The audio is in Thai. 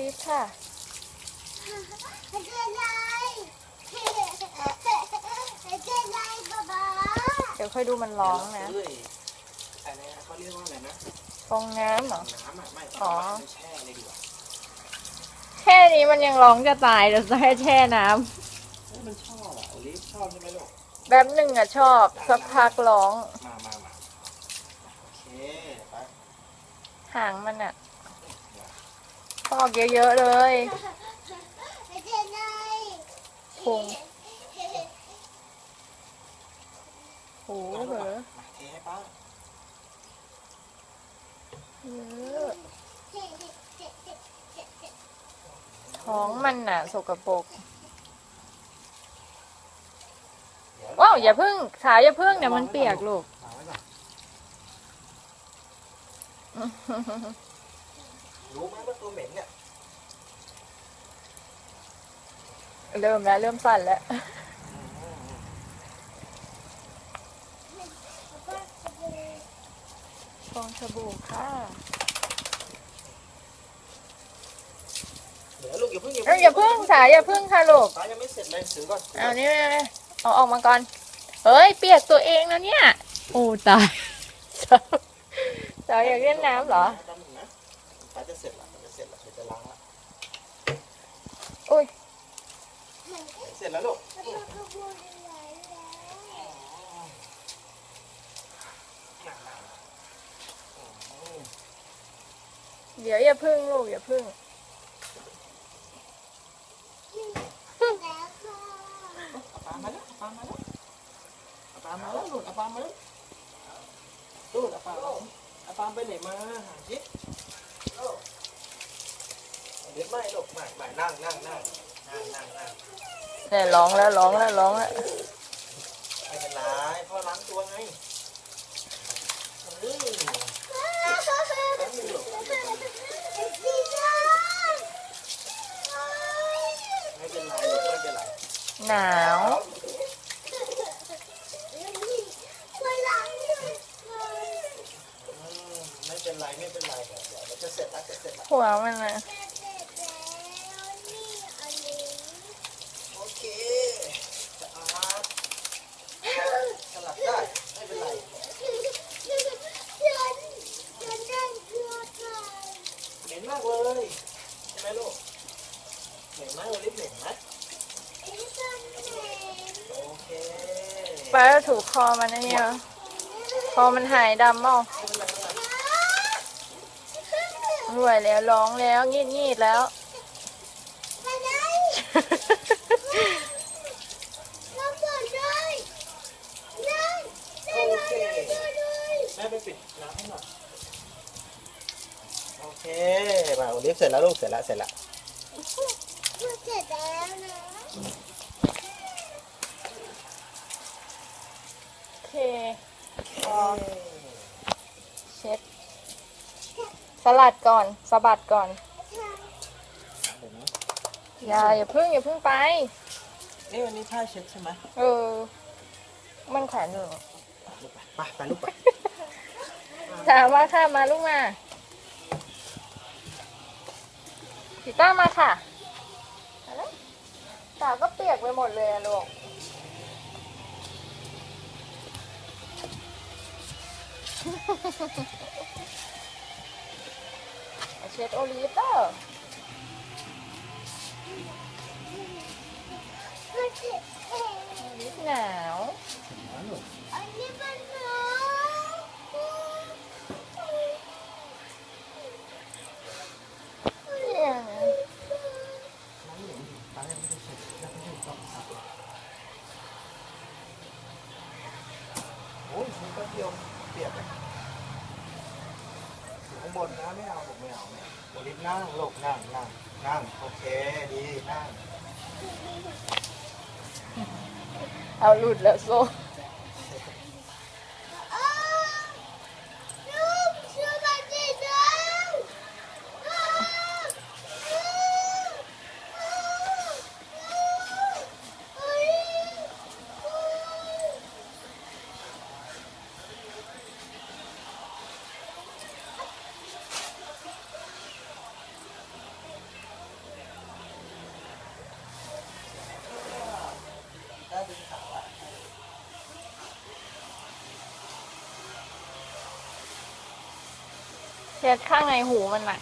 ลิฟค่ะเจนายเจนายบ๊าบ๊าเดี๋ยวค่อยดูมันร้องนะเอ้ยอะไรนะเขาเรียกว่าอะไรนะฟองน้ำเหรอ น้ำอะไม่อ๋อไม่แช่เลยดีกว่าแค่นี้มันยังร้องจะตายเดี๋ยวจะให้แช่น้เฮ้ยมันชอบอะโอลิฟชอบใช่ไหมลูกำแบบหนึ่งอะชอบ สักพักร้อง มามามาโอเคไปหางมันอะ ฟอกเยอะๆเลยเจนายพุงโอ้โหเหรอเทให้ป้าเยอะท้องมันน่ะ สกปรกเดี๋ยวว้าวอย่าพึ่งสายอย่าพึ่งเดี๋ยวมันเปียกลูก รู้ไหมว่าตัวเหม็นเนี่ยเริ่มแล้ว เริ่มสั่นแล้ว ฟองสบู่ค่ะเดี๋ยวลูกอย่าเพิ่งเอ้ยอย่าพึ่งสายอย่าพึ่งค่ะลูกป้ายังไม่เสร็จเลยถึงก่อนเอานี่เอาออกมาก่อน เฮ้ย เปียกตัวเองแล้วเนี่ย โอ้ตายสาวสาวอยากเล่นน้ำเหรอแอุ้ยเสร็จแล้วลูกเดี๋ยวอย่าพึ่งลูกอย่าพึ่งแล้วค่ะเอาปลามาแล้วเอาปลามาแล้วเอาปลามาแล้วลูกเอาปลามาแล้วลูกเอาปลามาเอาปลาไปไหนมาหาสิลูก เดี๋ยวไม่ลูกไม่ไม่นั่งนั่งนั่งนั่งนั่งนั่งเนี่ยร้องแล้วร้องแล้วร้องแล้วไม่เป็นไรพ่อล้างตัวไงอืมแป๊บนึงลูกไม่เป็นไรลูกไม่เป็นไรหนาวอืมไม่เป็นไรไม่เป็นไรเดี๋ยวเดี๋ยวจะเสร็จแล้วจะเสร็จแล้ว หัวมันนะ โอเคสะอาดสลับได้ไม่เป็นไรเหม็นมากเลยใช่ไหมลูกเหม็นไหมโอลิฟเหม็นไหมโอเค ไปแล้วถูกคอมันนะเนี่ยคอมันหายดำเปล่าไม่เป็นไรไม่เป็นไรรวยแล้วร้องแล้วงีดงีดแล้วโอเคแม่ไปปิดน้ำให้หน่อยโอเคมาโอลิฟเสร็จแล้วลูกเสร็จแล้วเสร็จแล้วเสร็จแล้วนะ โอ เคพอเช็ด สลัดก่อนสะบัดก่อนเดี๋ยวนะอย่าอย่าพึ่งอย่าพึ่งไปเอ๊ะวันนี้ผ้าเช็ดใช่ไหมเออ มันแขวนอยู่ลูกไปไปไปลูกไปถามว่าค่ะมาลูกมาพี่ต้ามาค่ะมาแล้วตาก็เปียกไปหมดเลยอะลูก เช็ดโอลีฟเตอร์เสร็จเองโอลีฟหนาวอันนี้มันหนาวเยโอ้ยชิ้นแป๊บเดียวียบเลยอยู่ข้างบนนะไม่เอาลูกไม่เอาไม่เอาลิฟนั่งลกนั่งนั่งนั่งโอเคดีนั่ง เอาหลุดแล้วโซ่ อ้าวลูกชื่อมันเสร็จแล้วอ้าวอ้าวอ้าวเฮ้ยอ้าว โเช็ดข้างในหูมันน่ะ